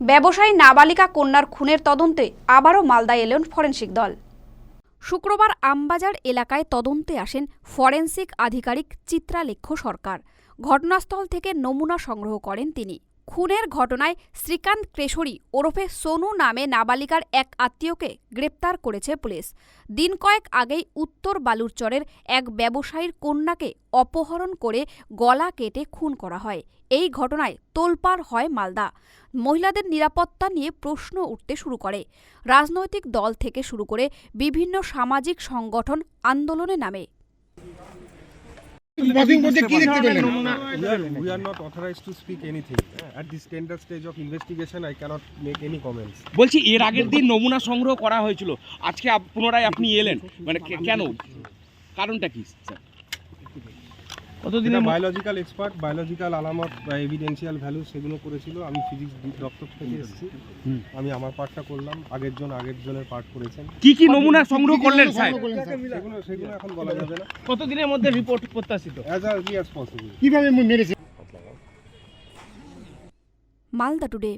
ব্যবসায়ী নাবালিকা কন্যার খুনের তদন্তে আবারও মালদায় এলেন ফরেন্সিক দল। শুক্রবার আমবাজার এলাকায় তদন্তে আসেন ফরেন্সিক আধিকারিক চিত্রালেখ্য সরকার। ঘটনাস্থল থেকে নমুনা সংগ্রহ করেন তিনি। খুনের ঘটনায় শ্রীকান্ত ক্রেশরী ওরফে সোনু নামে নাবালিকার এক আত্মীয়কে গ্রেপ্তার করেছে পুলিশ। দিন কয়েক আগেই উত্তর বালুরচরের এক ব্যবসায়ীর কন্যাকে অপহরণ করে গলা কেটে খুন করা হয়। এই ঘটনায় তোলপাড় হয় মালদা। মহিলাদের নিরাপত্তা নিয়ে প্রশ্ন উঠতে শুরু করে। রাজনৈতিক দল থেকে শুরু করে বিভিন্ন সামাজিক সংগঠন আন্দোলনে নামে। মাফিং বলতে কি দেখতে পেলেন We are, we are not authorized to speak anything. At this tender stage of investigation, I cannot make any comments. বলছি এর আগের দিন নমুনা সংগ্রহ করা হয়েছিল আজকে পুনরায় আপনি এলেন মানে কেন কারণটা কি স্যার এটা বায়োলজিক্যাল এক্সপার্ট বায়োলজিক্যাল আলামত বা এভিডেন্সিয়াল ভ্যালু সেগুলো করেছিল। আমি ফিজিক্স দপ্তর থেকে এসেছি। হুম। আমি আমার পার্টটা করলাম। আগের জন আগের জনের পার্ট করেছেন কি কি নমুনা সংগ্রহ করলেন স্যার? সেগুলো সেগুলো এখন বলা যাবে না। কতদিনের মধ্যে রিপোর্ট প্রত্যাশিত? অ্যাজ আর্লি অ্যাজ পসিবল কীভাবে মেরেছে? মালদা টুডে